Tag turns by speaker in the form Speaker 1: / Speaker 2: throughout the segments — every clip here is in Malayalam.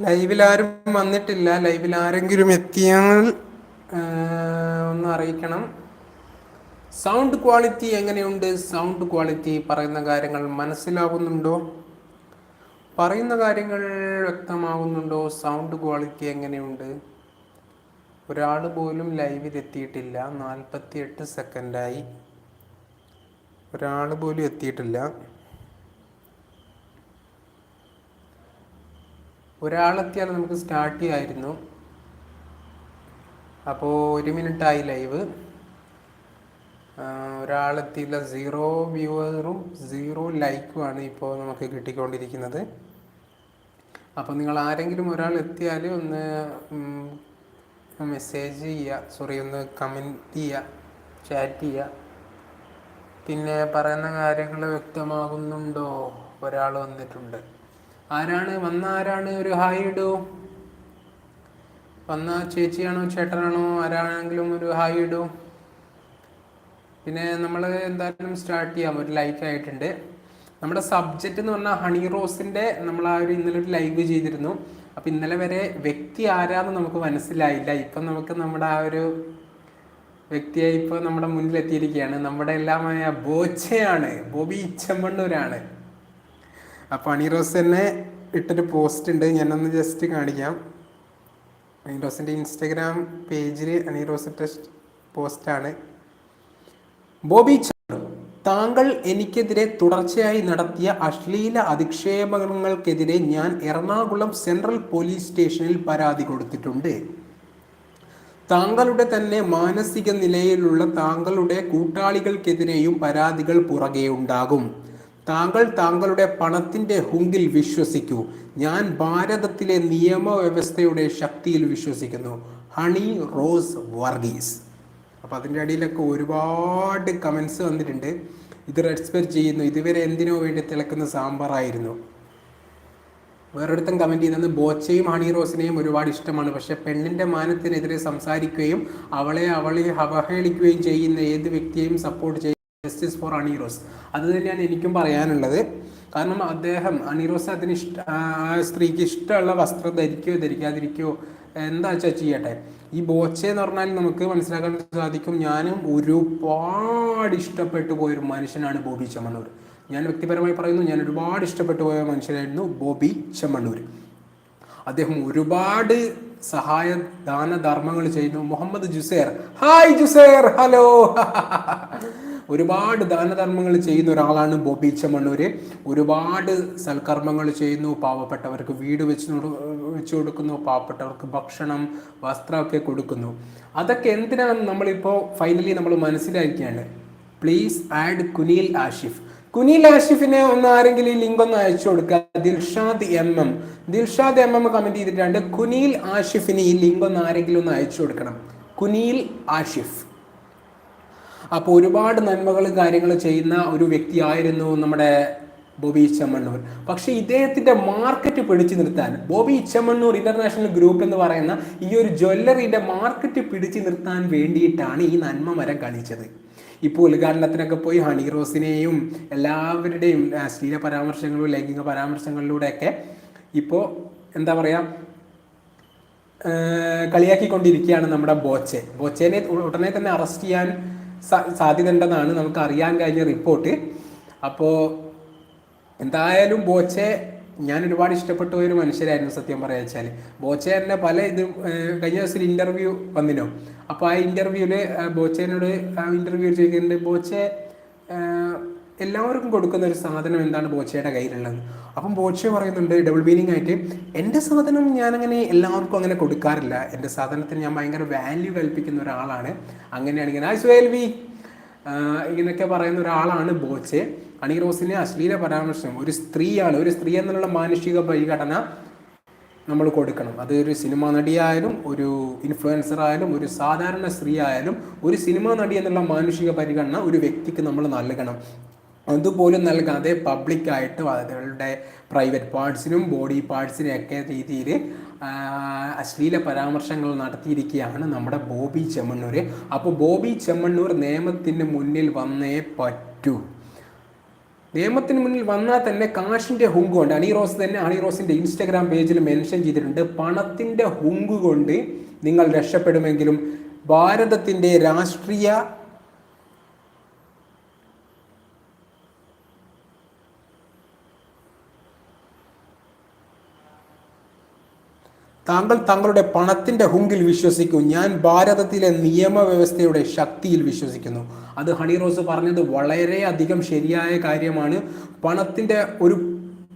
Speaker 1: ലൈവിൽ ആരും വന്നിട്ടില്ല. ലൈവിൽ ആരെങ്കിലും എത്തിയാൽ ഒന്ന് അറിയിക്കണം. സൗണ്ട് ക്വാളിറ്റി എങ്ങനെയുണ്ട്? സൗണ്ട് ക്വാളിറ്റി പറയുന്ന കാര്യങ്ങൾ മനസ്സിലാവുന്നുണ്ടോ? പറയുന്ന കാര്യങ്ങൾ വ്യക്തമാവുന്നുണ്ടോ? സൗണ്ട് ക്വാളിറ്റി എങ്ങനെയുണ്ട്? ഒരാൾ പോലും ലൈവിൽ എത്തിയിട്ടില്ല നാൽപ്പത്തി എട്ട് സെക്കൻഡായി. ഒരാൾ പോലും എത്തിയിട്ടില്ല. ഒരാളെത്തിയാൽ നമുക്ക് സ്റ്റാർട്ട് ചെയ്യായിരുന്നു. അപ്പോൾ ഒരു മിനിറ്റായി ലൈവ് ഒരാളെത്തിയില്ല സീറോ വ്യൂവറും സീറോ ലൈക്കുമാണ് ഇപ്പോൾ നമുക്ക് കിട്ടിക്കൊണ്ടിരിക്കുന്നത്. അപ്പോൾ നിങ്ങൾ ആരെങ്കിലും ഒരാൾ എത്തിയാൽ ഒന്ന് മെസ്സേജ് ചെയ്യുക. സോറി ഒന്ന് കമന്റ് ചെയ്യുക ചാറ്റ് ചെയ്യുക. പിന്നെ പറയുന്ന കാര്യങ്ങൾ വ്യക്തമാകുന്നുണ്ടോ? ഒരാൾ വന്നിട്ടുണ്ട്. ആരാണ്? വന്ന ആരാണ്? ഒരു ഹായ് ഇടൂ. വന്ന ചേച്ചിയാണോ ചേട്ടനാണോ? ആരാണെങ്കിലും ഒരു ഹായ് ഇടൂ. പിന്നെ നമ്മൾ എന്തായാലും സ്റ്റാർട്ട് ചെയ്യാം. ഒരു ലൈക്ക് ആയിട്ടുണ്ട്. നമ്മുടെ സബ്ജക്റ്റ് എന്ന് പറഞ്ഞാൽ ഹണി റോസിന്റെ നമ്മൾ ആ ഒരു ഇന്നലെ ഒരു ലൈവ് ചെയ്തിരുന്നു. അപ്പം ഇന്നലെ വരെ വ്യക്തി ആരാന്ന് നമുക്ക് മനസ്സിലായില്ല. ഇപ്പം നമുക്ക് നമ്മുടെ ആ ഒരു വ്യക്തിയായി ഇപ്പോൾ നമ്മുടെ മുന്നിലെത്തിയിരിക്കുകയാണ്. നമ്മുടെ എല്ലാമായ ബോച്ചയാണ്. ബോബി ഇച്ചമ്മണ്ണൂരാണ്. അപ്പോൾ അണിറോസ് തന്നെ ഇട്ടൊരു പോസ്റ്റ് ഉണ്ട്. ഞാനൊന്ന് ജസ്റ്റ് കാണിക്കാം. അണിറോസിന്റെ ഇൻസ്റ്റഗ്രാം പേജിൽ അണിറോസ് ഇട്ട പോസ്റ്റാണ് ബോബി താങ്കൾ എനിക്കെതിരെ തുടർച്ചയായി നടത്തിയ അശ്ലീല അധിക്ഷേപങ്ങൾക്കെതിരെ ഞാൻ എറണാകുളം സെൻട്രൽ പോലീസ് സ്റ്റേഷനിൽ പരാതി കൊടുത്തിട്ടുണ്ട്. താങ്കളുടെ തന്നെ മാനസിക നിലയിലുള്ള താങ്കളുടെ കൂട്ടാളികൾക്കെതിരെയും പരാതികൾ പുറകെ ഉണ്ടാകും. താങ്കൾ താങ്കളുടെ പണത്തിന്റെ ഹുങ്കിൽ വിശ്വസിക്കൂ. ഞാൻ ഭാരതത്തിലെ നിയമവ്യവസ്ഥയുടെ ശക്തിയിൽ വിശ്വസിക്കുന്നു. ഹണി റോസ് വർഗീസ്. അപ്പോൾ അതിന്റെ അടിയിലൊക്കെ ഒരുപാട് കമൻസ് വന്നിട്ടുണ്ട്. ഇത് റെസ്പെക്ട് ചെയ്യുന്നു. ഇതുവരെ എന്തിനോ വേണ്ടി തിളക്കുന്ന സാമ്പാറായിരുന്നു. വേറൊരുത്തൻ കമന്റ് ചെയ്യുന്നത് ബോച്ചയും ഹണി റോസിനെയും ഒരുപാട് ഇഷ്ടമാണ്. പക്ഷേ പെണ്ണിന്റെ മാനത്തിനെതിരെ സംസാരിക്കുകയും അവളെ അവളെ അവഹേളിക്കുകയും ചെയ്യുന്ന ഏത് വ്യക്തിയെയും സപ്പോർട്ട് ചെയ്യും. ജസ്റ്റിസ് ഫോർ അണീറോസ് അത് തന്നെയാണ് എനിക്കും പറയാനുള്ളത്. കാരണം അദ്ദേഹം അണീറോസ് അതിന് ഇഷ്ട ആ സ്ത്രീക്ക് ഇഷ്ടമുള്ള വസ്ത്രം ധരിക്കുകയോ ധരിക്കാതിരിക്കുകയോ എന്താ വെച്ചാൽ ചെയ്യട്ടെ? ഈ ബോച്ചെ എന്ന് പറഞ്ഞാൽ നമുക്ക് മനസ്സിലാക്കാൻ സാധിക്കും ഞാനും ഒരുപാട് ഇഷ്ടപ്പെട്ടു പോയൊരു മനുഷ്യനാണ് ബോബി ചെമ്മണ്ണൂർ. ഞാൻ വ്യക്തിപരമായി പറയുന്നു ഞാൻ ഒരുപാട് ഇഷ്ടപ്പെട്ടു പോയ മനുഷ്യനായിരുന്നു ബോബി ചെമ്മണ്ണൂർ. അദ്ദേഹം ഒരുപാട് സഹായ ദാനധർമ്മങ്ങൾ ചെയ്യുന്നു. മുഹമ്മദ് ജുസേർ. ഹായ് ജുസേർ. ഹലോ. ഒരുപാട് ദാനധർമ്മങ്ങൾ ചെയ്യുന്ന ഒരാളാണ് ബോബി ചെമ്മണ്ണൂര്. ഒരുപാട് സൽക്കർമ്മങ്ങൾ ചെയ്യുന്നു പാവപ്പെട്ടവർക്ക് വീട് വെച്ച് വെച്ച് കൊടുക്കുന്നു പാവപ്പെട്ടവർക്ക് ഭക്ഷണം വസ്ത്രമൊക്കെ കൊടുക്കുന്നു. അതൊക്കെ എന്തിനാണ് നമ്മളിപ്പോൾ ഫൈനലി നമ്മൾ മനസ്സിലാക്കിയാണ്. പ്ലീസ് ആഡ് കുനിൽ ആഷിഫ് കുനിൽ ആഷിഫിനെ ഒന്ന് ആരെങ്കിലും ഈ ലിങ്ക് ഒന്ന് അയച്ചു കൊടുക്കുക Dilshad M M. Dilshad M M comment ചെയ്തിട്ടുണ്ട്. കുനിൽ ആഷിഫിന് ഈ ലിങ്ക് ഒന്ന് ആരെങ്കിലും ഒന്ന് അയച്ചു കൊടുക്കണം. കുനിൽ ആഷിഫ് അപ്പോൾ ഒരുപാട് നന്മകളും കാര്യങ്ങളും ചെയ്യുന്ന ഒരു വ്യക്തിയായിരുന്നു നമ്മുടെ ബോബി ചെമ്മണ്ണൂർ. പക്ഷേ ഇദ്ദേഹത്തിന്റെ മാർക്കറ്റ് പിടിച്ചു നിർത്താൻ ബോബി ചെമ്മണ്ണൂർ ഇന്റർനാഷണൽ ഗ്രൂപ്പ് എന്ന് പറയുന്ന ഈ ഒരു ജ്വല്ലറിയുടെ മാർക്കറ്റ് പിടിച്ചു നിർത്താൻ വേണ്ടിയിട്ടാണ് ഈ നന്മ മരം കളിച്ചത് ഇപ്പോൾ ഉദ്ഘാടനത്തിനൊക്കെ പോയി ഹണി റോസിനെയും എല്ലാവരുടെയും അശ്ലീല പരാമർശങ്ങളും ലൈംഗിക പരാമർശങ്ങളിലൂടെയൊക്കെ ഇപ്പോൾ എന്താ പറയുക കളിയാക്കിക്കൊണ്ടിരിക്കുകയാണ് നമ്മുടെ ബോച്ചെ. ബോച്ചേനെ ഉടനെ തന്നെ അറസ്റ്റ് ചെയ്യാൻ സാധ്യത ഉണ്ടെന്നാണ് നമുക്ക് അറിയാൻ കഴിഞ്ഞ റിപ്പോർട്ട്. അപ്പോൾ എന്തായാലും ബോച്ചെ ഞാൻ ഒരുപാട് ഇഷ്ടപ്പെട്ട ഒരു മനുഷ്യരായിരുന്നു സത്യം പറയാ വെച്ചാൽ ബോച്ചെ തന്നെ പല ഇത് കഴിഞ്ഞ ദിവസം ഇന്റർവ്യൂ വന്നിനോ. അപ്പോൾ ആ ഇന്റർവ്യൂവിൽ ബോച്ചേനോട് ഇന്റർവ്യൂ ചോദിക്കുന്നുണ്ട് ബോച്ചെ എല്ലാവർക്കും കൊടുക്കുന്ന ഒരു സാധനം എന്താണ് ബോച്ചയുടെ കയ്യിലുള്ളത്? അപ്പം ബോച്ചെ പറയുന്നുണ്ട് ഡബിൾ മീനിങ് ആയിട്ട് എന്റെ സാധനം ഞാനങ്ങനെ എല്ലാവർക്കും അങ്ങനെ കൊടുക്കാറില്ല. എന്റെ സാധനത്തിന് ഞാൻ ഭയങ്കര വാല്യൂ കൽപ്പിക്കുന്ന ഒരാളാണ്. അങ്ങനെയാണ് ഇങ്ങനെ ആ സുവേൽവി ഇങ്ങനെയൊക്കെ പറയുന്ന ഒരാളാണ് ബോച്ചെ. അണി റോസിനെ അശ്ലീല പരാമർശം ഒരു സ്ത്രീയാണ് ഒരു സ്ത്രീ എന്നുള്ള മാനുഷിക പരിഘടന നമ്മൾ കൊടുക്കണം. അത് ഒരു സിനിമാ നടിയായാലും ഒരു ഇൻഫ്ലുവൻസർ ആയാലും ഒരു സാധാരണ സ്ത്രീ ആയാലും ഒരു സിനിമാ നടി എന്നുള്ള മാനുഷിക പരിഗണന ഒരു വ്യക്തിക്ക് നമ്മൾ നൽകണം. അതുപോലും നൽകാതെ പബ്ലിക്കായിട്ട് അതുകളുടെ പ്രൈവറ്റ് പാർട്സിനും ബോഡി പാർട്സിനെയൊക്കെ രീതിയിൽ അശ്ലീല പരാമർശങ്ങൾ നടത്തിയിരിക്കുകയാണ് നമ്മുടെ ബോബി ചെമ്മണ്ണൂർ അപ്പോൾ ബോബി ചെമ്മണ്ണൂർ നിയമത്തിന് മുന്നിൽ വന്നേ പറ്റൂ. നിയമത്തിന് മുന്നിൽ വന്നാൽ തന്നെ കാശിന്റെ ഹുങ്ക് കൊണ്ട് അണിറോസ് തന്നെ അണിറോസിന്റെ ഇൻസ്റ്റഗ്രാം പേജിൽ മെൻഷൻ ചെയ്തിട്ടുണ്ട് പണത്തിന്റെ ഹുങ്ക് കൊണ്ട് നിങ്ങൾ രക്ഷപ്പെടുമെങ്കിലും ഭാരതത്തിന്റെ രാഷ്ട്രീയ താങ്കൾ തങ്ങളുടെ പണത്തിന്റെ ഹുങ്കിൽ വിശ്വസിക്കൂ. ഞാൻ ഭാരതത്തിലെ നിയമവ്യവസ്ഥയുടെ ശക്തിയിൽ വിശ്വസിക്കുന്നു. അത് ഹണി റോസ് പറഞ്ഞത് വളരെയധികം ശരിയായ കാര്യമാണ്. പണത്തിന്റെ ഒരു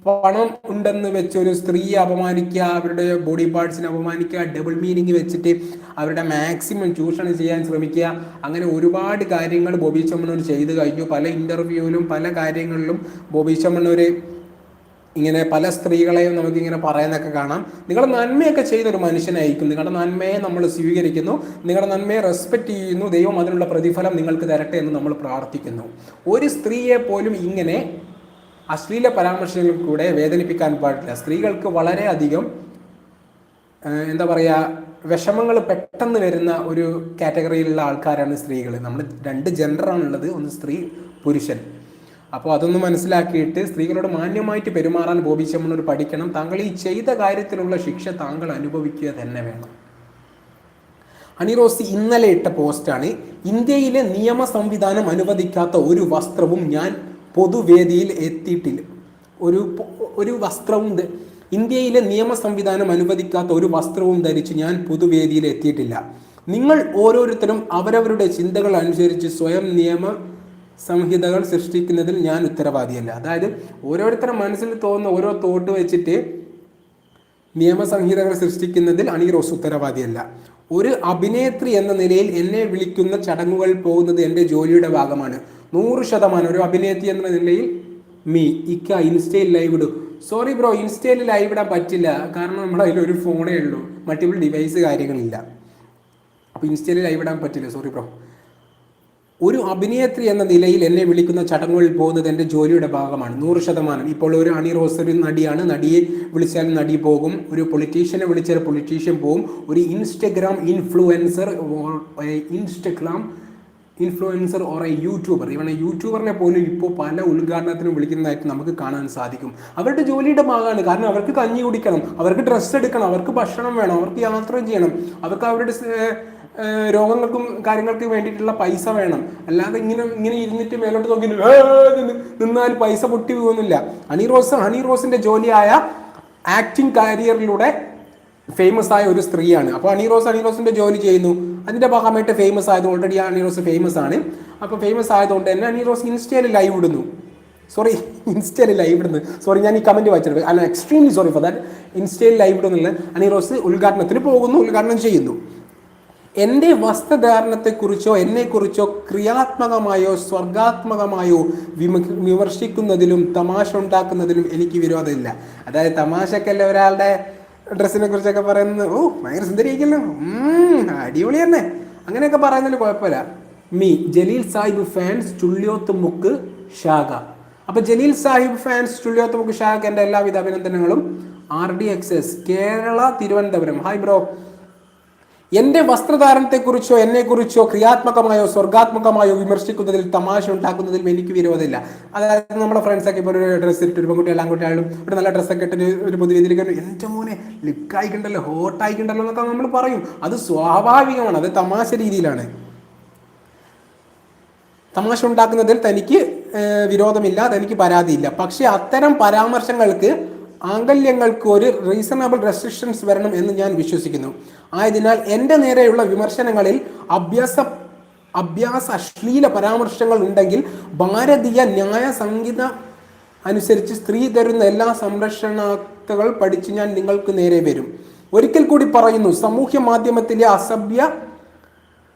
Speaker 1: പണം ഉണ്ടെന്ന് വെച്ച് ഒരു സ്ത്രീയെ അപമാനിക്കുക അവരുടെ ബോഡി പാർട്സിനെ അപമാനിക്കുക ഡബിൾ മീനിങ് വെച്ചിട്ട് അവരുടെ മാക്സിമം ചൂഷണം ചെയ്യാൻ ശ്രമിക്കുക അങ്ങനെ ഒരുപാട് കാര്യങ്ങൾ ബോബി ചമ്മണ്ണൂർ ചെയ്തു കഴിഞ്ഞു. പല ഇന്റർവ്യൂവിലും പല കാര്യങ്ങളിലും ബോബി ചമ്മണ്ണൂർ ഇങ്ങനെ പല സ്ത്രീകളെയും നമുക്കിങ്ങനെ പറയുന്നൊക്കെ കാണാം. നിങ്ങളുടെ നന്മയൊക്കെ ചെയ്യുന്ന ഒരു മനുഷ്യനായിരിക്കും. നിങ്ങളുടെ നന്മയെ നമ്മൾ സ്വീകരിക്കുന്നു. നിങ്ങളുടെ നന്മയെ റെസ്പെക്റ്റ് ചെയ്യുന്നു. ദൈവം അതിനുള്ള പ്രതിഫലം നിങ്ങൾക്ക് തരട്ടെ എന്ന് നമ്മൾ പ്രാർത്ഥിക്കുന്നു. ഒരു സ്ത്രീയെ പോലും ഇങ്ങനെ അശ്ലീല പരാമർശങ്ങളിലൂടെ വേദനിപ്പിക്കാൻ പാടില്ല. സ്ത്രീകൾക്ക് വളരെയധികം എന്താ പറയുക വിഷമങ്ങൾ പെട്ടെന്ന് വരുന്ന ഒരു കാറ്റഗറിയിലുള്ള ആൾക്കാരാണ് സ്ത്രീകൾ നമ്മൾ രണ്ട് ജെൻഡറാണുള്ളത് ഒന്ന് സ്ത്രീ പുരുഷൻ. അപ്പോൾ അതൊന്ന് മനസ്സിലാക്കിയിട്ട് സ്ത്രീകളോട് മാന്യമായിട്ട് പെരുമാറാൻ ബോബി പഠിക്കണം. താങ്കൾ ഈ ചെയ്ത കാര്യത്തിലുള്ള ശിക്ഷ താങ്കൾ അനുഭവിക്കുക തന്നെ വേണം. അണിറോസി ഇന്നലെ ഇട്ട പോസ്റ്റാണ് ഇന്ത്യയിലെ നിയമ സംവിധാനം അനുവദിക്കാത്ത ഒരു വസ്ത്രവും ഞാൻ പൊതുവേദിയിൽ എത്തിയിട്ടില്ല. ഒരു ഒരു വസ്ത്രവും ഇന്ത്യയിലെ നിയമ സംവിധാനം അനുവദിക്കാത്ത ഒരു വസ്ത്രവും ധരിച്ച് ഞാൻ പൊതുവേദിയിൽ എത്തിയിട്ടില്ല. നിങ്ങൾ ഓരോരുത്തരും അവരവരുടെ ചിന്തകൾ അനുസരിച്ച് സ്വയം നിയമ സംഹിതകൾ സൃഷ്ടിക്കുന്നതിൽ ഞാൻ ഉത്തരവാദിയല്ല. അതായത് ഓരോരുത്തരുടെ മനസ്സിൽ തോന്നുന്ന ഓരോ തോട്ട് വെച്ചിട്ട് നിയമസംഹിതകൾ സൃഷ്ടിക്കുന്നതിൽ അണിറോസ് ഉത്തരവാദിയല്ല. ഒരു അഭിനേത്രി എന്ന നിലയിൽ എന്നെ വിളിക്കുന്ന ചടങ്ങുകൾ പോകുന്നത് എന്റെ ജോലിയുടെ ഭാഗമാണ്. നൂറ് ശതമാനം ഒരു അഭിനേത്രി എന്ന നിലയിൽ മീ ഇക്ക ഇൻസ്റ്റയിൽ ലൈവ് ഇടും. സോറി ബ്രോ ഇൻസ്റ്റയിൽ ലൈവ് ഇടാൻ പറ്റില്ല. കാരണം നമ്മുടെ അതിൽ ഒരു ഫോണേ ഉള്ളൂ. മൾട്ടിപ്പിൾ ഡിവൈസ് കാര്യങ്ങളില്ല. അപ്പോൾ ഇൻസ്റ്റയിൽ ലൈവ് ഇടാൻ പറ്റില്ല. സോറി ബ്രോ ഒരു അഭിനേത്രി എന്ന നിലയിൽ എന്നെ വിളിക്കുന്ന ചടങ്ങുകളിൽ പോകുന്നത് എന്റെ ജോലിയുടെ ഭാഗമാണ്. നൂറ് ശതമാനം. ഇപ്പോൾ ഒരു അണി റോസ് ഒരു നടിയാണ്. നടിയെ വിളിച്ചാൽ നടി പോകും. ഒരു പൊളിറ്റീഷ്യനെ വിളിച്ചാൽ പൊളിറ്റീഷ്യൻ പോകും. ഒരു Instagram influencer Instagram influencer or a YouTuber. ഇവണ യൂട്യൂബറിനെ പോലും ഇപ്പോൾ പല ഉദ്ഘാടനത്തിനും വിളിക്കുന്നതായിട്ട് നമുക്ക് കാണാൻ സാധിക്കും. അവരുടെ ജോലിയുടെ ഭാഗമാണ്. കാരണം അവർക്ക് കഞ്ഞി കുടിക്കണം അവർക്ക് ഡ്രസ്സ് എടുക്കണം അവർക്ക് ഭക്ഷണം വേണം അവർക്ക് യാത്ര ചെയ്യണം. അവർക്ക് അവരുടെ രോഗങ്ങൾക്കും കാര്യങ്ങൾക്കും വേണ്ടിയിട്ടുള്ള പൈസ വേണം. അല്ലാതെ ഇങ്ങനെ ഇങ്ങനെ ഇരുന്നിട്ട് മേലോട്ട് നോക്കി നിന്നാൽ പൈസ പൊട്ടി പോകുന്നില്ല. ഹണി റോസ് ഹണി റോസിന്റെ ജോലിയായ ആക്ടിങ് കാരിയറിലൂടെ ഫേമസ് ആയ ഒരു സ്ത്രീയാണ്. അപ്പോൾ ഹണി റോസിന്റെ ജോലി ചെയ്യുന്നു. അതിന്റെ ഭാഗമായിട്ട് ഫേമസ് ആയത് ഓൾറെഡി അണീറോസ് ഫേമസ് ആണ്. അപ്പോൾ ഫേമസ് ആയതുകൊണ്ട് തന്നെ അണീറോസ് ഇൻസ്റ്റയിൽ ലൈവ് ഇടുന്നു. സോറി ഇൻസ്റ്റയിൽ ലൈവ് ഇടുന്നു. സോറി ഞാൻ ഈ കമന്റ് വായിച്ചത് അല്ല എക്സ്ട്രീംലി സോറി ഫോർ ദാറ്റ് ഇൻസ്റ്റയിൽ ലൈവ് ഇടുന്നില്ല. അണീറോസ് ഉദ്ഘാടനത്തിന് പോകുന്നു ഉദ്ഘാടനം ചെയ്യുന്നു. എന്റെ വസ്ത്രധാരണത്തെക്കുറിച്ചോ എന്നെക്കുറിച്ചോ ക്രിയാത്മകമായോ സ്വർഗാത്മകമായോ വിമ വിമർശിക്കുന്നതിലും തമാശ ഉണ്ടാക്കുന്നതിലും എനിക്ക് വിരോധമില്ല. അതായത് തമാശക്കല്ല ഒരാളുടെ ഡ്രസ്സിനെ കുറിച്ചൊക്കെ പറയുന്നത്? ഓ ഭയങ്കര സുന്ദരിയായിരിക്കല്ലോ. അടിപൊളി തന്നെ. അങ്ങനെയൊക്കെ പറയുന്നതിൽ കുഴപ്പമില്ല. മീ ജലീൽ സാഹിബ് ഫാൻസ് ചുള്ളിയോത്ത് മുക്ക് ഷാഗ അപ്പൊ ജലീൽ സാഹിബ് ഫാൻസ് ചുള്ളിയോത്ത് മുക്ക് ഷാഗ എന്റെ എല്ലാവിധ അഭിനന്ദനങ്ങളും. R D X S Kerala Thiruvananthapuram. Hi bro. എന്റെ വസ്ത്രധാരണത്തെക്കുറിച്ചോ എന്നെക്കുറിച്ചോ ക്രിയാത്മകമായോ സ്വർഗാത്മകമായോ വിമർശിക്കുന്നതിൽ തമാശ ഉണ്ടാക്കുന്നതിൽ എനിക്ക് വിരോധമില്ല. അതായത് നമ്മുടെ ഫ്രണ്ട്സൊക്കെ ഇപ്പോൾ ഒരു ഡ്രസ്സ് ഇട്ട് ഒരു പെൺകുട്ടി എല്ലാം ഒരു നല്ല ഡ്രസ്സൊക്കെ ഇട്ട് ഒരു പൊതുവേദിയിലേക്ക് എന്റെ മോനെ ലിക്കായിക്കണ്ടല്ലോ ഹോട്ടായിക്കണ്ടല്ലോ എന്നൊക്കെ നമ്മൾ പറയും. അത് സ്വാഭാവികമാണ് അത് തമാശ രീതിയിലാണ്. തമാശ ഉണ്ടാക്കുന്നതിൽ തനിക്ക് വിരോധമില്ല തനിക്ക് പരാതിയില്ല. പക്ഷെ അത്തരം പരാമർശങ്ങൾക്ക് ആംഗല്യങ്ങൾക്ക് ഒരു റീസണബിൾ റെസ്ട്രിക്ഷൻസ് വരണം എന്ന് ഞാൻ വിശ്വസിക്കുന്നു. ആയതിനാൽ എന്റെ നേരെയുള്ള വിമർശനങ്ങളിൽ അഭ്യാസ അഭ്യാസ അശ്ലീല പരാമർശങ്ങൾ ഉണ്ടെങ്കിൽ ഭാരതീയ ന്യായ സംഗീത അനുസരിച്ച് സ്ത്രീ തരുന്ന എല്ലാ സംരക്ഷണാക്തകൾ പഠിച്ച് ഞാൻ നിങ്ങൾക്ക് നേരെ വരും. ഒരിക്കൽ കൂടി പറയുന്നു സമൂഹ മാധ്യമത്തിലെ അസഭ്യ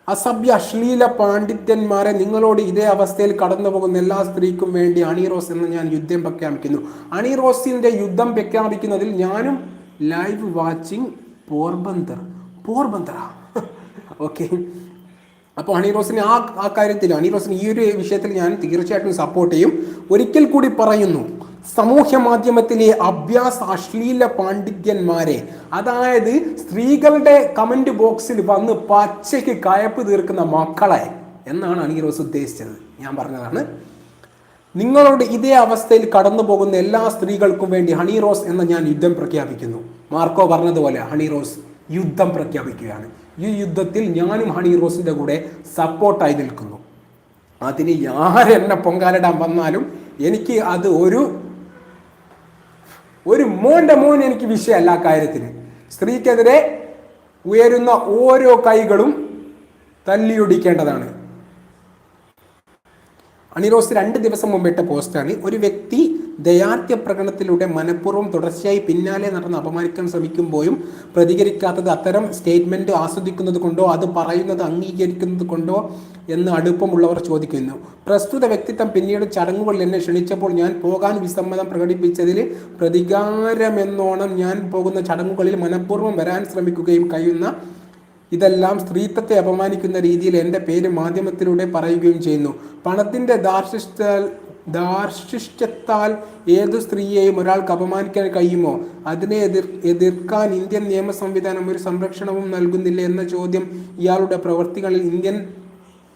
Speaker 1: അസഭ്യ അശ്ലീല പാണ്ഡിത്യന്മാരെ നിങ്ങളോട് ഇതേ അവസ്ഥയിൽ കടന്നു പോകുന്ന എല്ലാ സ്ത്രീക്കും വേണ്ടി അണിറോസ് എന്ന് ഞാൻ യുദ്ധം പ്രഖ്യാപിക്കുന്നു. അണിറോസിന്റെ യുദ്ധം പ്രഖ്യാപിക്കുന്നതിൽ ഞാനും live watching Porbandar Porbandar okay. അപ്പോൾ അണിറോസിന് ആ ആ കാര്യത്തിൽ അണിറോസിന് ഈ ഒരു വിഷയത്തിൽ ഞാൻ തീർച്ചയായിട്ടും സപ്പോർട്ട് ചെയ്യും. ഒരിക്കൽ കൂടി പറയുന്നു സമൂഹ മാധ്യമത്തിലെ അഭ്യാസ അശ്ലീല പാണ്ഡിത്യന്മാരെ അതായത് സ്ത്രീകളുടെ കമന്റ് ബോക്സിൽ വന്ന് പച്ചയ്ക്ക് കയപ്പ് തീർക്കുന്ന മക്കളെ എന്നാണ് അണിറോസ് ഉദ്ദേശിച്ചത്. ഞാൻ പറഞ്ഞതാണ്. നിങ്ങളോട് ഇതേ അവസ്ഥയിൽ കടന്നു പോകുന്ന എല്ലാ സ്ത്രീകൾക്കും വേണ്ടി ഹണി റോസ് എന്ന ഞാൻ യുദ്ധം പ്രഖ്യാപിക്കുന്നു. മാർക്കോ പറഞ്ഞതുപോലെ ഹണി റോസ് യുദ്ധം പ്രഖ്യാപിക്കുകയാണ്. ഈ യുദ്ധത്തിൽ ഞാനും ഹണി റോസിന്റെ കൂടെ സപ്പോർട്ടായി നിൽക്കുന്നു. അതിന് ആരെന്നെ പൊങ്കാലിടാൻ വന്നാലും എനിക്ക് അത് ഒരു ഒരു മോന്റെ മോൻ എനിക്ക് വിഷയമല്ല ആ കാര്യത്തിന്. സ്ത്രീക്കെതിരെ ഉയരുന്ന ഓരോ കൈകളും തല്ലിയൊടിക്കേണ്ടതാണ്. അണിറോസ് രണ്ട് ദിവസം മുമ്പ് ഇട്ട പോസ്റ്റാണ്. ഒരു വ്യക്തി ദയാർത്ഥ്യ പ്രകടനത്തിലൂടെ മനഃപൂർവം തുടർച്ചയായി പിന്നാലെ നടന്ന് അപമാനിക്കാൻ ശ്രമിക്കുമ്പോഴും പ്രതികരിക്കാത്തത് അത്തരം സ്റ്റേറ്റ്മെന്റ് ആസ്വദിക്കുന്നത് കൊണ്ടോ അത് പറയുന്നത് അംഗീകരിക്കുന്നത് കൊണ്ടോ എന്ന് അടുപ്പമുള്ളവർ ചോദിക്കുന്നു. പ്രസ്തുത വ്യക്തിത്വം പിന്നീട് ചടങ്ങുകളിൽ എന്നെ ക്ഷണിച്ചപ്പോൾ ഞാൻ പോകാൻ വിസമ്മതം പ്രകടിപ്പിച്ചതിൽ പ്രതികാരമെന്നോണം ഞാൻ പോകുന്ന ചടങ്ങുകളിൽ മനഃപൂർവം വരാൻ ശ്രമിക്കുകയും കഴിയുന്ന ഇതെല്ലാം സ്ത്രീത്വത്തെ അപമാനിക്കുന്ന രീതിയിൽ എന്റെ പേര് മാധ്യമത്തിലൂടെ പറയുകയും ചെയ്യുന്നു. പണത്തിന്റെ ദാർശിഷ്ട ദാർശിഷ്ട്യത്താൽ ഏതു സ്ത്രീയെയും ഒരാൾക്ക് അപമാനിക്കാൻ കഴിയുമോ? അതിനെ എതിർ എതിർക്കാൻ ഇന്ത്യൻ നിയമ സംവിധാനം ഒരു സംരക്ഷണവും നൽകുന്നില്ല എന്ന ചോദ്യം ഇയാളുടെ പ്രവർത്തികളിൽ ഇന്ത്യൻ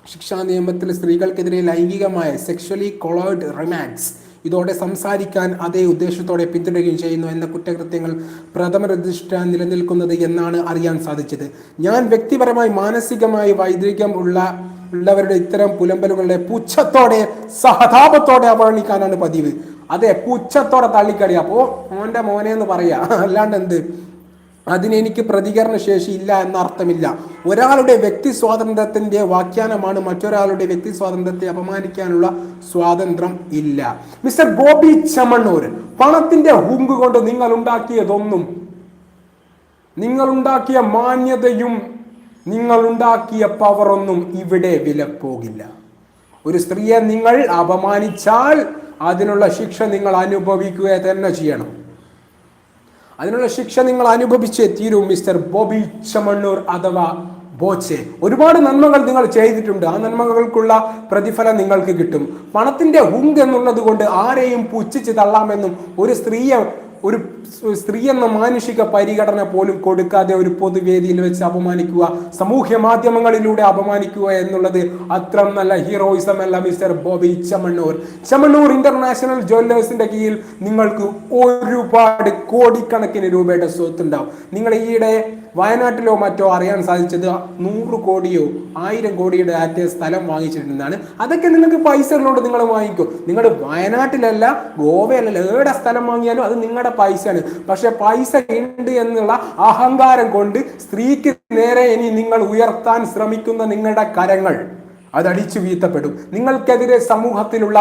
Speaker 1: ശിക്ഷാ നിയമത്തിൽ സ്ത്രീകൾക്കെതിരെ ലൈംഗികമായ സെക്ഷലി കൊളേർഡ് റിമാൻസ് ഇതോടെ സംസാരിക്കാൻ അതേ ഉദ്ദേശത്തോടെ പിന്തുടരുകയും ചെയ്യുന്നു എന്ന കുറ്റകൃത്യങ്ങൾ പ്രഥമ പ്രഥമരധിഷ്ഠ നിലനിൽക്കുന്നത് എന്നാണ് അറിയാൻ സാധിച്ചത്. ഞാൻ വ്യക്തിപരമായി മാനസികമായി വൈദ്രികം ഉള്ള ഉള്ളവരുടെ ഇത്തരം പുലമ്പലുകളുടെ പുച്ഛത്തോടെ സഹതാപത്തോടെ അവഗണിക്കാനാണ് പതിവ്. അതെ പുച്ഛത്തോടെ തള്ളിക്കളി അപ്പോ മോന്റെ മോനെ എന്ന് പറയാ. അല്ലാണ്ട് എന്ത്? അതിനെനിക്ക് പ്രതികരണ ശേഷി ഇല്ല എന്ന അർത്ഥമില്ല ഒരാളുടെ വ്യക്തി സ്വാതന്ത്ര്യത്തിന്റെ വ്യാഖ്യാനമാണ് മറ്റൊരാളുടെ വ്യക്തി സ്വാതന്ത്ര്യത്തെ അപമാനിക്കാനുള്ള സ്വാതന്ത്ര്യം ഇല്ല. മിസ്റ്റർ ബോബി ചമണ്ണൂർ പണത്തിന്റെ ഹുങ്ക് കൊണ്ട് നിങ്ങൾ ഉണ്ടാക്കിയതൊന്നും നിങ്ങൾ ഉണ്ടാക്കിയ മാന്യതയും നിങ്ങൾ ഉണ്ടാക്കിയ പവറൊന്നും ഇവിടെ വില പോകില്ല ഒരു സ്ത്രീയെ നിങ്ങൾ അപമാനിച്ചാൽ അതിനുള്ള ശിക്ഷ നിങ്ങൾ അനുഭവിക്കുക തന്നെ ചെയ്യണം. അതിനുള്ള ശിക്ഷ നിങ്ങൾ അനുഭവിച്ചേ തീരൂ മിസ്റ്റർ ബോബി ചമണ്ണൂർ അഥവാ ബോച്ചെ. ഒരുപാട് നന്മകൾ നിങ്ങൾ ചെയ്തിട്ടുണ്ട്. ആ നന്മകൾക്കുള്ള പ്രതിഫലം നിങ്ങൾക്ക് കിട്ടും. പണത്തിന്റെ ഹുങ്ക് എന്നുള്ളത് കൊണ്ട് ആരെയും പുച്ഛിച്ച് തള്ളാമെന്നും ഒരു സ്ത്രീയെ ഒരു സ്ത്രീ എന്ന മാനുഷിക പരിഗണന പോലും കൊടുക്കാതെ ഒരു പൊതുവേദിയിൽ വെച്ച് അപമാനിക്കുക സമൂഹ്യ മാധ്യമങ്ങളിലൂടെ അപമാനിക്കുക എന്നുള്ളത് അത്ര നല്ല ഹീറോയിസം അല്ല മിസ്റ്റർ ബോബി ചമണ്ണൂർ. ചമണ്ണൂർ ഇന്റർനാഷണൽ ജ്വല്ലേഴ്സിന്റെ കീഴിൽ നിങ്ങൾക്ക് ഒരുപാട് കോടിക്കണക്കിന് രൂപയുടെ സ്വത്ത് ഉണ്ടാവും നിങ്ങൾ ഈയിടെ വയനാട്ടിലോ മറ്റോ അറിയാൻ സാധിച്ചത് നൂറ് കോടിയോ ആയിരം കോടിയുടെ ആറ്റ സ്ഥലം വാങ്ങിച്ചിട്ടുണ്ടെന്നാണ്. അതൊക്കെ നിങ്ങൾക്ക് പൈസ നിങ്ങൾ വാങ്ങിക്കും. നിങ്ങൾ വയനാട്ടിലല്ല ഗോവയിലല്ല ഏടെ സ്ഥലം വാങ്ങിയാലും അത് നിങ്ങളുടെ പൈസയാണ്. പക്ഷെ പൈസ ഉണ്ട് എന്നുള്ള അഹങ്കാരം കൊണ്ട് സ്ത്രീക്ക് നേരെ ഇനി നിങ്ങൾ ഉയർത്താൻ ശ്രമിക്കുന്ന നിങ്ങളുടെ കരങ്ങൾ അത് അടിച്ചു വീഴ്ത്തപ്പെടും നിങ്ങൾക്കെതിരെ സമൂഹത്തിലുള്ള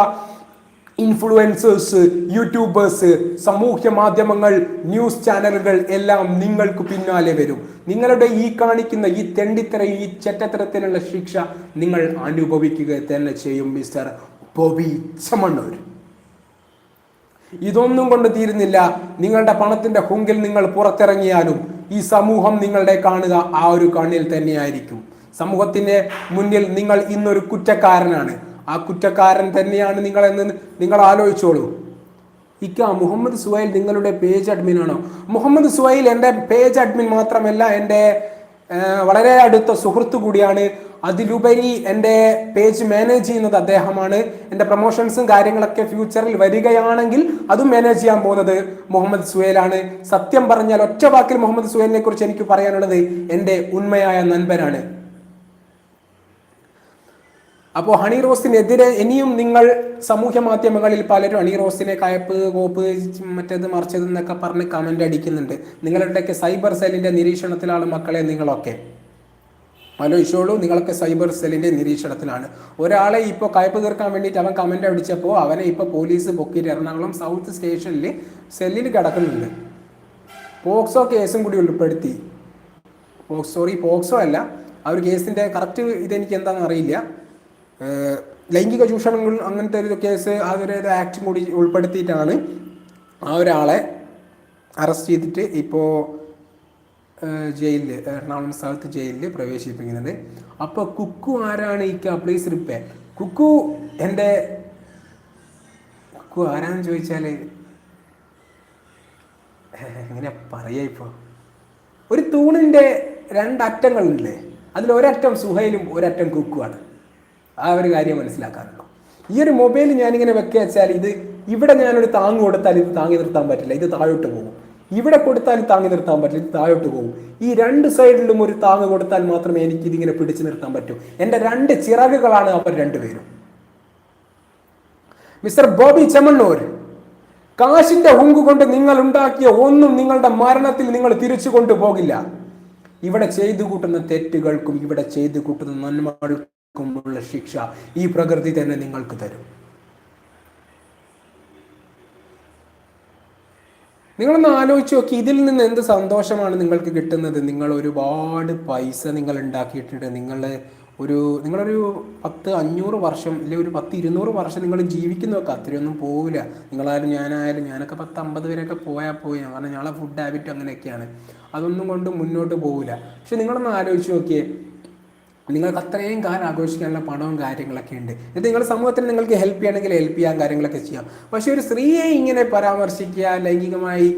Speaker 1: ഇൻഫ്ലുവൻസേഴ്സ് യൂട്യൂബേഴ്സ് സാമൂഹ്യ മാധ്യമങ്ങൾ ന്യൂസ് ചാനലുകൾ എല്ലാം നിങ്ങൾക്ക് പിന്നാലെ വരും. നിങ്ങളുടെ ഈ കാണിക്കുന്ന ഈ തെണ്ടിത്തര ഈ ചെറ്റത്തരത്തിനുള്ള ശിക്ഷ നിങ്ങൾ അനുഭവിക്കുക തന്നെ ചെയ്യും മിസ്റ്റർ ബോബി ചമണ്ണൂർ. ഇതൊന്നും കൊണ്ട് തീരുന്നില്ല. നിങ്ങളുടെ പണത്തിന്റെ ഹുങ്കിൽ നിങ്ങൾ പുറത്തിറങ്ങിയാലും ഈ സമൂഹം നിങ്ങളുടെ കാണുക ആ ഒരു കണ്ണിൽ തന്നെയായിരിക്കും. സമൂഹത്തിന്റെ മുന്നിൽ നിങ്ങൾ ഇന്നൊരു കുറ്റക്കാരനാണ്. ആ കുറ്റക്കാരൻ തന്നെയാണ് നിങ്ങൾ എന്ന് നിങ്ങൾ ആലോചിച്ചോളൂ. ഇക്ക മുഹമ്മദ് സുഹൈൽ നിങ്ങളുടെ പേജ് അഡ്മിൻ ആണോ? മുഹമ്മദ് സുഹൈൽ എന്റെ പേജ് അഡ്മിൻ മാത്രമല്ല എന്റെ വളരെ അടുത്ത സുഹൃത്തു കൂടിയാണ്. അതിലുപരി എന്റെ പേജ് മാനേജ് ചെയ്യുന്നത് അദ്ദേഹമാണ്. എന്റെ പ്രൊമോഷൻസും കാര്യങ്ങളൊക്കെ ഫ്യൂച്ചറിൽ വരികയാണെങ്കിൽ അതും മാനേജ് ചെയ്യാൻ പോകുന്നത് മുഹമ്മദ് സുഹേലാണ് സത്യം പറഞ്ഞാൽ ഒറ്റ വാക്കിൽ മുഹമ്മദ് സുഹേലിനെ കുറിച്ച് എനിക്ക് പറയാനുള്ളത് എന്റെ ഉണ്മയായ നൻപനാണ്. അപ്പോൾ ഹണി റോസിനെതിരെ ഇനിയും നിങ്ങൾ സമൂഹ മാധ്യമങ്ങളിൽ പലരും ഹണി റോസിനെ കയപ്പ് കോപ്പ് മറ്റേത് മറിച്ചത് എന്നൊക്കെ പറഞ്ഞ് കമന്റ് അടിക്കുന്നുണ്ട്. നിങ്ങളുടെയൊക്കെ സൈബർ സെല്ലിന്റെ നിരീക്ഷണത്തിലാണ് മക്കളെ നിങ്ങളൊക്കെ. ആലോചിച്ചോളൂ നിങ്ങളൊക്കെ സൈബർ സെല്ലിന്റെ നിരീക്ഷണത്തിലാണ്. ഒരാളെ ഇപ്പോൾ കയപ്പ് തീർക്കാൻ വേണ്ടിയിട്ട് അവൻ കമന്റ് അടിച്ചപ്പോൾ അവനെ ഇപ്പോൾ പോലീസ് പൊക്കിയിട്ട് എറണാകുളം സൗത്ത് സ്റ്റേഷനിൽ സെല്ലിൽ കിടക്കുന്നുണ്ട്. പോക്സോ കേസും കൂടി ഉൾപ്പെടുത്തി. സോറി പോക്സോ അല്ല. ആ ഒരു കേസിന്റെ കറക്റ്റ് ഇതെനിക്ക് എന്താണെന്ന് അറിയില്ല. ലൈംഗിക ചൂഷണങ്ങൾ അങ്ങനത്തെ ഒരു കേസ് ഒരു ആക്ട് കൂടി ഉൾപ്പെടുത്തിയിട്ടാണ് ആ ഒരാളെ അറസ്റ്റ് ചെയ്തിട്ട് ഇപ്പോൾ ജയിലിൽ എറണാകുളം സ്ഥലത്ത് ജയിലിൽ പ്രവേശിപ്പിക്കുന്നത്. അപ്പോൾ കുക്കു ആരാണ് ഈ പ്ലീസ് റിപ്പേ കുക്കു എന്റെ കുക്കു ആരാന്ന് ചോദിച്ചാൽ എങ്ങനെ പറയാ ഇപ്പോൾ ഒരു തൂണിന്റെ രണ്ടറ്റങ്ങളില്ലേ അതിൽ ഒരറ്റം സുഹൈലും ഒരറ്റം കുക്കുവാണ്. ആ ഒരു കാര്യം മനസ്സിലാക്കാറുള്ളൂ. ഈ ഒരു മൊബൈൽ ഞാനിങ്ങനെ വെക്കുക വെച്ചാൽ ഇത് ഇവിടെ ഞാനൊരു താങ്ങ് കൊടുത്താൽ ഇത് താങ്ങി നിർത്താൻ പറ്റില്ല. ഇത് താഴോട്ട് പോകും. ഇവിടെ കൊടുത്താൽ താങ്ങി നിർത്താൻ പറ്റില്ല. ഇത് താഴോട്ട് പോകും. ഈ രണ്ട് സൈഡിലും ഒരു താങ്ങ് കൊടുത്താൽ മാത്രമേ എനിക്ക് ഇതിങ്ങനെ പിടിച്ചു നിർത്താൻ പറ്റൂ. എന്റെ രണ്ട് ചിറകുകളാണ് അവർ രണ്ടുപേരും. മിസ്റ്റർ ബോബി ചെമ്മണ്ണൂർ കാശിന്റെ ഹുങ്ക് കൊണ്ട് നിങ്ങൾ ഉണ്ടാക്കിയ ഒന്നും നിങ്ങളുടെ മരണത്തിൽ നിങ്ങൾ തിരിച്ചു കൊണ്ടുപോകില്ല. ഇവിടെ ചെയ്തു കൂട്ടുന്ന തെറ്റുകൾക്കും ഇവിടെ ചെയ്തു കൂട്ടുന്ന നന്മകൾക്കുമുള്ള ശിക്ഷ ഈ പ്രകൃതി തന്നെ നിങ്ങൾക്ക് തരും. നിങ്ങളൊന്ന് ആലോചിച്ച് നോക്കി ഇതിൽ നിന്ന് എന്ത് സന്തോഷമാണ് നിങ്ങൾക്ക് കിട്ടുന്നത്? നിങ്ങൾ ഒരുപാട് പൈസ നിങ്ങൾ ഉണ്ടാക്കിയിട്ടുണ്ട്. നിങ്ങൾ ഒരു നിങ്ങളൊരു പത്ത് അഞ്ഞൂറ് വർഷം അല്ലെങ്കിൽ ഒരു പത്ത് ഇരുന്നൂറ് വർഷം നിങ്ങൾ ജീവിക്കുന്നതൊക്കെ അത്രയൊന്നും പോവില്ല. നിങ്ങളായാലും ഞാനായാലും ഞാനൊക്കെ പത്ത് അമ്പത് വരെയൊക്കെ പോയാൽ പോയി. കാരണം ഞങ്ങളെ ഫുഡ് ഹാബിറ്റ് അങ്ങനെയൊക്കെയാണ്. അതൊന്നും കൊണ്ട് മുന്നോട്ട് പോവില്ല. പക്ഷെ നിങ്ങളൊന്ന് ആലോചിച്ച് നോക്കിയേ നിങ്ങൾക്ക് അത്രയും കാലം ആഘോഷിക്കാനുള്ള പണവും കാര്യങ്ങളൊക്കെ ഉണ്ട്. ഇത് നിങ്ങളുടെ സമൂഹത്തിൽ നിങ്ങൾക്ക് ഹെൽപ്പ് ചെയ്യണമെങ്കിൽ ഹെൽപ്പ് ചെയ്യാൻ കാര്യങ്ങളൊക്കെ ചെയ്യാം. പക്ഷെ ഒരു സ്ത്രീയെ ഇങ്ങനെ പരാമർശിക്കുക ലൈംഗികമായി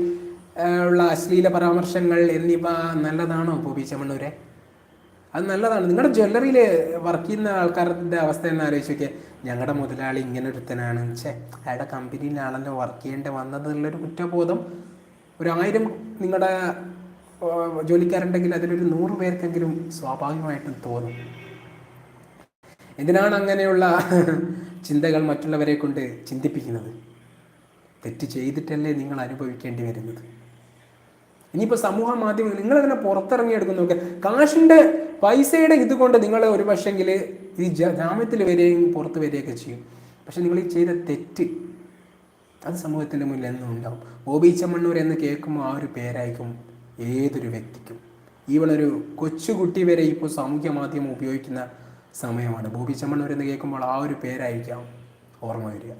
Speaker 1: ഉള്ള അശ്ലീല പരാമർശങ്ങൾ എന്നിവ നല്ലതാണോ ബോബി ചെമ്മണ്ണൂരെ? അത് നല്ലതാണ്. നിങ്ങളുടെ ജ്വല്ലറിയിൽ വർക്ക് ചെയ്യുന്ന ആൾക്കാരുടെ അവസ്ഥ എന്ന് ആലോചിച്ച് നോക്കിയാൽ ഞങ്ങളുടെ മുതലാളി ഇങ്ങനെ ഒരുത്തനാണ്. ചേ അയാളുടെ കമ്പനിയിലാണല്ലോ വർക്ക് ചെയ്യേണ്ടി വന്നത് എന്നുള്ളൊരു കുറ്റബോധം. ഒരു ആയിരം നിങ്ങളുടെ ജോലിക്കാരുണ്ടെങ്കിൽ അതിലൊരു നൂറ് പേർക്കെങ്കിലും സ്വാഭാവികമായിട്ടും തോന്നും. എന്തിനാണ് അങ്ങനെയുള്ള ചിന്തകൾ മറ്റുള്ളവരെ കൊണ്ട് ചിന്തിപ്പിക്കുന്നത്? തെറ്റ് ചെയ്തിട്ടല്ലേ നിങ്ങൾ അനുഭവിക്കേണ്ടി വരുന്നത്? ഇനിയിപ്പോൾ സമൂഹ മാധ്യമങ്ങൾ നിങ്ങൾ അതിനെ പുറത്തിറങ്ങി എടുക്കുന്ന നോക്കുക കാശിന്റെ പൈസയുടെ ഇത് കൊണ്ട് നിങ്ങൾ ഒരു പക്ഷെങ്കിൽ ഈ ജാമ്യത്തിൽ വരികയും പുറത്ത് വരികയൊക്കെ ചെയ്യും. പക്ഷെ നിങ്ങൾ ഈ ചെയ്ത തെറ്റ് അത് സമൂഹത്തിന്റെ മുന്നിൽ എന്നും ഉണ്ടാവും. ബോബി ചമ്മണ്ണൂർ എന്ന് കേൾക്കുമ്പോൾ ആ ഒരു പേരായിരിക്കും ഏതൊരു വ്യക്തിക്കും. ഒരു കൊച്ചുകുട്ടി വരെ ഇപ്പോൾ സാമൂഹ്യ മാധ്യമം ഉപയോഗിക്കുന്ന സമയമാണ്. ബോബി ചമ്മണ്ണൂർ എന്ന് കേൾക്കുമ്പോൾ ആ ഒരു പേരായിരിക്കാം ഓർമ്മ വരിക.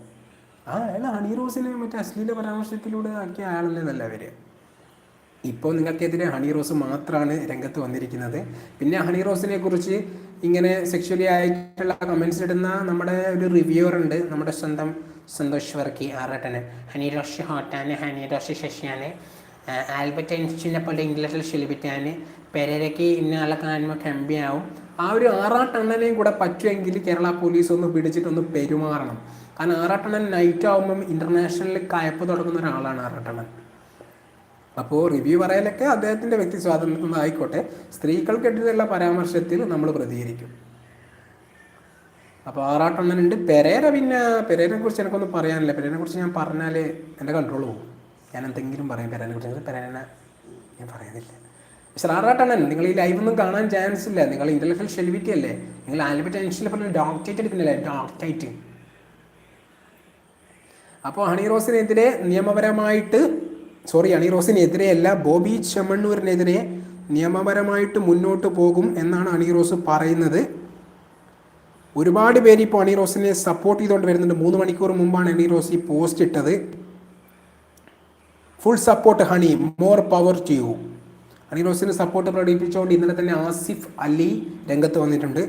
Speaker 1: ആ അയാൾ ഹണി റോസിനെ മറ്റേ അശ്ലീല പരാമർശത്തിലൂടെ ആക്കിയ അയാളല്ലേ നല്ല വരിക. ഇപ്പോൾ നിങ്ങൾക്കെതിരെ ഹണി റോസ് മാത്രമാണ് രംഗത്ത് വന്നിരിക്കുന്നത്. പിന്നെ ഹണി റോസിനെ കുറിച്ച് ഇങ്ങനെ സെക്ഷലി ആയിട്ടുള്ള കമൻസ് ഇടുന്ന നമ്മുടെ ഒരു റിവ്യൂവർ ഉണ്ട്. നമ്മുടെ സ്വന്തം സന്തോഷ് വർക്കി ആറട്ടന്. ഹണി റോഷ് ഹോട്ടാന് ഹണി റോഷ് ആൽബർട്ട് ഐൻസ്റ്റീനെ പോലെ ഇംഗ്ലീഷിൽ ശിലിപ്പിറ്റാന് പെരരയ്ക്ക് ഇന്ന ആളെ കാണുമ്പോൾ കമ്പിയാവും. ആ ഒരു ആറാട്ടെണ്ണനെയും കൂടെ പറ്റുമെങ്കിൽ കേരള പോലീസ് ഒന്ന് പിടിച്ചിട്ടൊന്ന് പെരുമാറണം. കാരണം ആറാട്ടെണ്ണൻ നൈറ്റ് ആകുമ്പം ഇന്റർനാഷണലിൽ കയപ്പ് തുടങ്ങുന്ന ഒരാളാണ് ആറാട്ടെണ്ണൻ. അപ്പോൾ റിവ്യൂ പറയലൊക്കെ അദ്ദേഹത്തിന്റെ വ്യക്തി സ്വാതന്ത്ര്യം ആയിക്കോട്ടെ. സ്ത്രീകൾക്കെതിരെയുള്ള പരാമർശത്തിൽ നമ്മൾ പ്രതികരിക്കും. അപ്പോൾ ആറാട്ടെണ്ണനുണ്ട്. പെരേര പിന്നെ പെരേനെ കുറിച്ച് എനിക്കൊന്നും പറയാനില്ല. പെരേനെ കുറിച്ച് ഞാൻ പറഞ്ഞാൽ എന്റെ കൺട്രോൾ പോകും ഞാൻ എന്തെങ്കിലും പറയും പെരാനെ കുറിച്ച് പെരാനെ ഞാൻ പറയുന്നില്ല. പക്ഷേ ആറാട്ടെണ്ണൻ നിങ്ങൾ ഈ ലൈവ് ഒന്നും കാണാൻ ചാൻസ് ഇല്ല നിങ്ങൾ ഇന്റലക്ച്വൽ സെലിബ്രിറ്റി അല്ലേ നിങ്ങൾ ആൽബർട്ട് ഐൻസ്റ്റീനെ പറഞ്ഞ ഡോക്ടറേറ്റ് എടുക്കുന്നില്ലേ? ഡോക്ടറേറ്റ് അപ്പോൾ ഹണി റോസിനെതിരെ നിയമപരമായിട്ട് സോറി ഹണി റോസിനെതിരെയല്ല ബോബി ചെമ്മണ്ണൂരിനെതിരെ നിയമപരമായിട്ട് മുന്നോട്ട് പോകും എന്നാണ് ഹണി റോസ് പറയുന്നത്. ഒരുപാട് പേര് ഇപ്പോൾ ഹണി റോസിനെ സപ്പോർട്ട് ചെയ്തുകൊണ്ട് വരുന്നുണ്ട്. മൂന്ന് മണിക്കൂർ മുമ്പാണ് ഹണി റോസ് ഈ പോസ്റ്റ് ഇട്ടത്. Full support Honey more power to you Honey Rosin support പ്രകടിപ്പിച്ചുകൊണ്ട് ഇന്നലെ തന്നെ ആസിഫ് അലി രംഗത്ത് വന്നിട്ടുണ്ട്.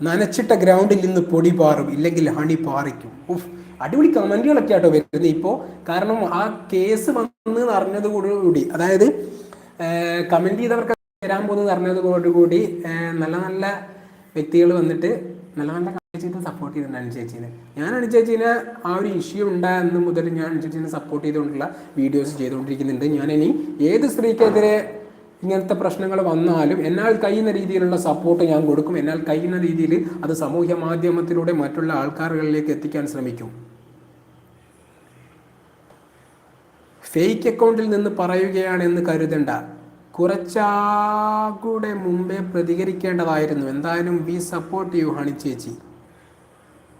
Speaker 1: നനച്ചിട്ട ഗ്രൗണ്ടിൽ നിന്ന് പൊടി പാറും. ഇല്ലെങ്കിൽ ഹണി പാറിക്കും. ഉഫ് അടിപൊളി കമന്റുകളൊക്കെ ആട്ടോ വരുന്നത് ഇപ്പോൾ കാരണം ആ കേസ് വന്ന് അറിഞ്ഞതോടുകൂടി അതായത് കമന്റ് ചെയ്തവർക്ക് വരാൻ പോകുന്നത് അറിഞ്ഞതോടുകൂടി നല്ല നല്ല വ്യക്തികൾ വന്നിട്ട് നല്ല നല്ല ചെയ്ത് സപ്പോർട്ട് ചെയ്തിട്ടുണ്ട് അനുചേച്ചീനെ ഞാൻ അനുചേച്ചീനെ ആ ഒരു ഇഷ്യൂ ഉണ്ടായെന്ന് മുതൽ ഞാൻ അനുചേച്ചീനെ സപ്പോർട്ട് ചെയ്തുകൊണ്ടുള്ള വീഡിയോസ് ചെയ്തുകൊണ്ടിരിക്കുന്നുണ്ട്. ഞാൻ ഇനി ഏത് സ്ത്രീക്കെതിരെ ഇങ്ങനത്തെ പ്രശ്നങ്ങൾ വന്നാലും എന്നാൽ കഴിയുന്ന രീതിയിലുള്ള സപ്പോർട്ട് ഞാൻ കൊടുക്കും. എന്നാൽ കഴിയുന്ന രീതിയിൽ അത് സമൂഹ മാധ്യമത്തിലൂടെ മറ്റുള്ള ആൾക്കാരുകളിലേക്ക് എത്തിക്കാൻ ശ്രമിക്കും. ഫേക്ക് അക്കൗണ്ടിൽ നിന്ന് പറയുകയാണെന്ന് കരുതണ്ട. കുറച്ചാകൂടെ മുമ്പേ പ്രതികരിക്കേണ്ടതായിരുന്നു. എന്തായാലും വി സപ്പോർട്ട് യു ഹണി ചേച്ചി.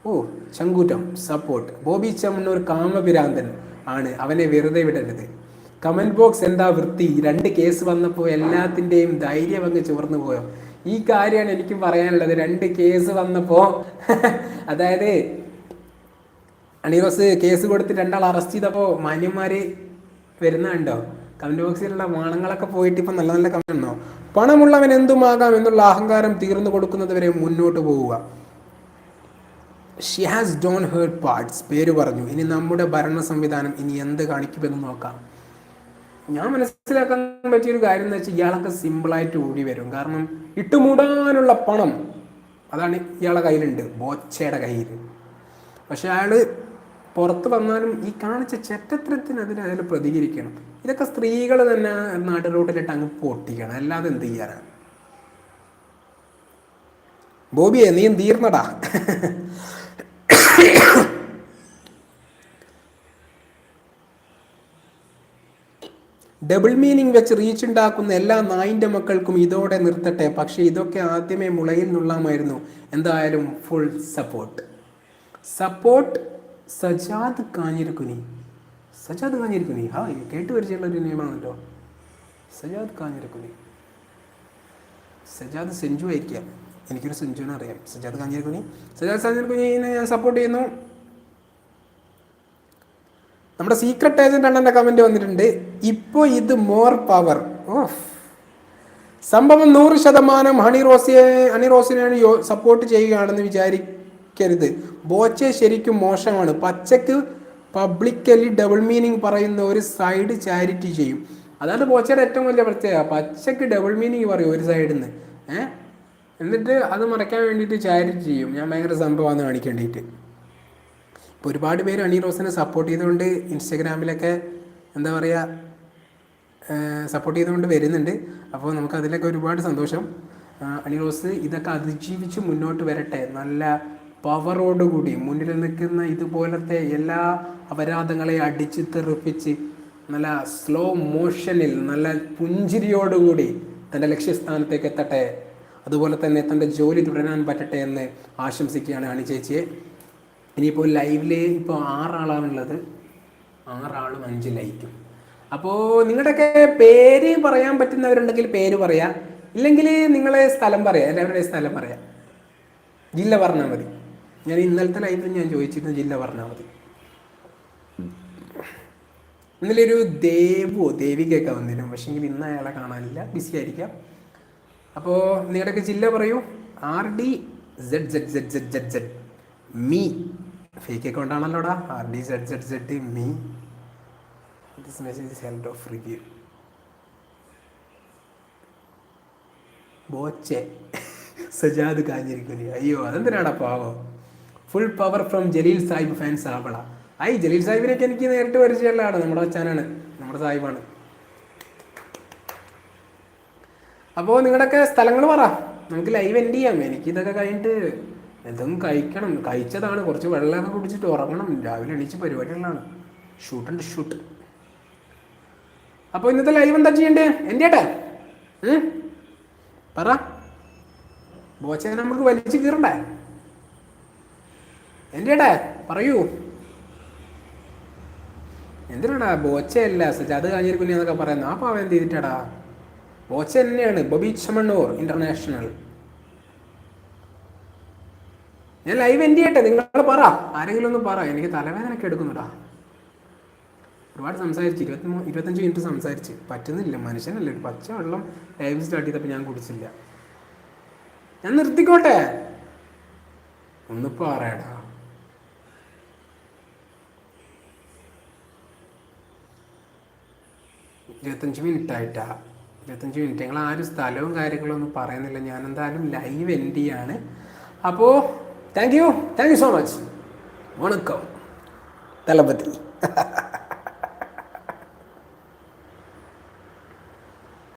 Speaker 1: ഓ ചങ്കൂറ്റം സപ്പോർട്ട് ബോബി ചമ്മന്നൂർ കാമപിരാന്തൻ ആണ് അവനെ വെറുതെ വിടരുത്. കമന്റ് ബോക്സ് എന്താ വൃത്തി? രണ്ട് കേസ് വന്നപ്പോൾ എല്ലാത്തിന്റെയും ധൈര്യം അങ്ങ് ചോർന്നു പോയോ? ഈ കാര്യമാണ് എനിക്ക് പറയാനുള്ളത്. രണ്ട് കേസ് വന്നപ്പോൾ അതായത് അണിറോസ് കേസ് കൊടുത്ത് രണ്ടാൾ അറസ്റ്റ് ചെയ്തപ്പോൾ മാന്യന്മാര് വരുന്നുണ്ടോ? കമന്റ് ബോക്സിലുള്ള മാണങ്ങളൊക്കെ പോയിട്ട് ഇപ്പം നല്ല നല്ല കമന്റ് ഉണ്ടോ? പണമുള്ളവൻ എന്തുമാകാം എന്നുള്ള അഹങ്കാരം തീർന്നു കൊടുക്കുന്നതുവരെ മുന്നോട്ട് പോവുക. She has done heard parts പേര് പറഞ്ഞു. ഇനി നമ്മുടെ ഭരണ സംവിധാനം ഇനി എന്ത് കാണിക്കുമെന്ന് നോക്കാം. ഞാൻ മനസ്സിലാക്കാൻ പറ്റിയൊരു കാര്യം എന്ന് വെച്ചാൽ ഇയാളൊക്കെ സിമ്പിളായിട്ട് ഓടി വരും. കാരണം ഇട്ടുമൂടാനുള്ള പണം അതാണ് ഇയാളെ കയ്യിലുണ്ട്. ബോച്ചയുടെ കയ്യിൽ പക്ഷെ അയാൾ പുറത്ത് വന്നാലും ഈ കാണിച്ച ചെറ്റത്തരത്തിനെതിരെ അയാൾ പ്രതികരിക്കണം. ഇതൊക്കെ സ്ത്രീകൾ തന്നെ നാട്ടിലോട്ടിലിട്ട് അങ്ങ് പൊട്ടിക്കണം. അല്ലാതെ എന്ത് ചെയ്യാനാണ് ബോബിയെ നീ തീർന്നടാ ഡബിൾ മീനിങ് വെച്ച് റീച്ച് ഉണ്ടാക്കുന്ന എല്ലാ നായിന്റെ മക്കൾക്കും ഇതോടെ നിർത്തട്ടെ. പക്ഷേ ഇതൊക്കെ ആദ്യമേ മുളയിൽ നിന്നുള്ളമായിരുന്നു എന്തായാലും full support support Sajad Kanjirikkuni. Sajad Kanjirikkuni. ഹാ കേട്ട് പരിചയമുള്ള ഒരു നിയമമാണല്ലോ. സജാദ് കാഞ്ഞിരിക്കുനി. സജാദ് സെഞ്ചു ആയിരിക്കാം എനിക്കൊരു സിഞ്ചുവിനെ അറിയാം. സജാദ് കാഞ്ഞിരക്കുനി സജാദ് കാഞ്ഞിരക്കുനിനെ ഞാൻ സപ്പോർട്ട് ചെയ്യുന്നു. നമ്മുടെ സീക്രട്ട് ഏജന്റ് അണ്ണന്റെ കമന്റ് വന്നിട്ടുണ്ട്. ഇപ്പോൾ ഇത് മോർ പവർ ഓഫ് സംഭവം നൂറ് ശതമാനം ഹണി റോസിയെ ഹണി റോസിനെ സപ്പോർട്ട് ചെയ്യുകയാണെന്ന് വിചാരിക്കരുത്. ബോച്ചെ ശരിക്കും മോശമാണ്. പച്ചക്ക് പബ്ലിക്കലി ഡബിൾ മീനിങ് പറയുന്ന ഒരു സൈഡ് ചാരിറ്റി ചെയ്യും. അതാണ് ബോച്ചയുടെ ഏറ്റവും വലിയ പ്രത്യേകത. പച്ചക്ക് ഡബിൾ മീനിങ് പറയും ഒരു സൈഡിൽ നിന്ന് ഏഹ് എന്നിട്ട് അത് മറയ്ക്കാൻ വേണ്ടിയിട്ട് ചാരിറ്റി ചെയ്യും. ഞാൻ ഭയങ്കര സംഭവമാണെന്ന് കാണിക്കേണ്ടിയിട്ട് ഇപ്പോൾ ഒരുപാട് പേര് അണി റോസിനെ സപ്പോർട്ട് ചെയ്തുകൊണ്ട് ഇൻസ്റ്റഗ്രാമിലൊക്കെ എന്താ പറയുക സപ്പോർട്ട് ചെയ്തുകൊണ്ട് വരുന്നുണ്ട്. അപ്പോൾ നമുക്ക് അതിലൊക്കെ ഒരുപാട് സന്തോഷം. അണി റോസ് ഇതൊക്കെ അതിജീവിച്ച് മുന്നോട്ട് വരട്ടെ. നല്ല പവറോടുകൂടി മുന്നിൽ നിൽക്കുന്ന ഇതുപോലത്തെ എല്ലാ അപരാധങ്ങളെ അടിച്ച് തെറിപ്പിച്ച് നല്ല സ്ലോ മോഷനിൽ നല്ല പുഞ്ചിരിയോടുകൂടി തന്റെ ലക്ഷ്യസ്ഥാനത്തേക്ക് എത്തട്ടെ. അതുപോലെ തന്നെ തന്റെ ജോലി തുടരാൻ പറ്റട്ടെ എന്ന് ആശംസിക്കുകയാണ് അണി ചേച്ചിയെ. ഇനിയിപ്പോൾ ലൈവിൽ ഇപ്പോൾ ആറാളാണുള്ളത്. ആറാളും അഞ്ച് ലൈക്കും. അപ്പോൾ നിങ്ങളുടെയൊക്കെ പേര് പറയാൻ പറ്റുന്നവരുണ്ടെങ്കിൽ പേര് പറയാം. ഇല്ലെങ്കിൽ നിങ്ങളെ സ്ഥലം പറയാം. എല്ലാവരുടെയും സ്ഥലം പറയാം. ജില്ല പറഞ്ഞാൽ മതി. ഞാൻ ഇന്നലത്തെ ലൈവിൽ ഞാൻ ചോദിച്ചിരുന്നു ജില്ല പറഞ്ഞാൽ മതി. ഇന്നലെ ഒരു ദേവോ ദേവികയൊക്കെ വന്നിരുന്നു. പക്ഷേങ്കിൽ ഇന്ന് അയാളെ കാണാനില്ല. ബിസി ആയിരിക്കാം. അപ്പോൾ നിങ്ങളുടെയൊക്കെ ജില്ല പറയൂ. R D Z Z Z Z Z Z me. Fake account ആണല്ലോടാ. R D Z Z Z me. This message is held of review Boche. Sajad കാഞ്ഞിരിക്കുന്നു. അയ്യോ അതെന്തിനാടാ പാവോ? Full power from Jaleel Sahib fans Avala ഐ ജലീൽ സാഹിബിനൊക്കെ എനിക്ക് നേരിട്ട് പരിചയമുള്ളതാണ്. നമ്മുടെ അച്ഛനാണ്. നമ്മുടെ സാഹിബാണ്. അപ്പോൾ നിങ്ങളുടെയൊക്കെ സ്ഥലങ്ങൾ പറ. നമുക്ക് ലൈവ് എൻഡ് ചെയ്യാം. എനിക്ക് ഇതൊക്കെ കഴിഞ്ഞിട്ട് എന്തും കഴിക്കണം. കഴിച്ചതാണ്. കുറച്ച് വെള്ളമൊക്കെ കുടിച്ചിട്ട് ഉറങ്ങണം. രാവിലെ എണീച്ച് പരിപാടികളാണ്. ഷൂട്ട് ആൻഡ് ഷൂട്ട് അപ്പോൾ ഇന്നത്തെ ലൈവ് എന്താ ചെയ്യണ്ടേ? എന്റെ ഏട്ടാ. പറ. ബോച്ചേ നമുക്ക് വലിച്ചു കീറണ്ടേ? എന്റെ ഏട്ടാ പറയൂ. എന്തിനാടാ? ബോച്ചയല്ല സജാദ് കാഞ്ഞിരിക്കുനി എന്നൊക്കെ പറയുന്നത്. ആ പാവം എന്ത് ചെയ്തിട്ടാടാ? ബോച്ച തന്നെയാണ്. ബബി ചമണ്ണൂർ ഇന്റർനാഷണൽ ഞാൻ ലൈവ് എന്റെ ചെയ്യട്ടെ? നിങ്ങൾ പറ. ആരെങ്കിലും ഒന്ന് പറ. എനിക്ക് തലവേദനയൊക്കെ എടുക്കുന്നുടാ. ഒരുപാട് സംസാരിച്ച്. ഇരുപത്തി ഇരുപത്തഞ്ച് മിനിറ്റ് സംസാരിച്ച്. പറ്റുന്നില്ല. മനുഷ്യനല്ലേ. ഒരു പച്ച വെള്ളം ലൈവ് സ്റ്റാർട്ട് ചെയ്തപ്പോൾ ഞാൻ കുടിച്ചില്ല. ഞാൻ നിർത്തിക്കോട്ടെ? ഒന്ന് പറയടാ. ഇരുപത്തഞ്ച് മിനിറ്റ് ആയിട്ടാ. ഇരുപത്തഞ്ച് മിനിറ്റ് ഞങ്ങൾ ആരും സ്ഥലവും കാര്യങ്ങളും ഒന്നും പറയുന്നില്ല. ഞാൻ എന്തായാലും ലൈവ് എൻഡ് ചെയ്യാണ്. അപ്പോൾ thank you thank you so much വണക്കം. തലപ്പത്തി.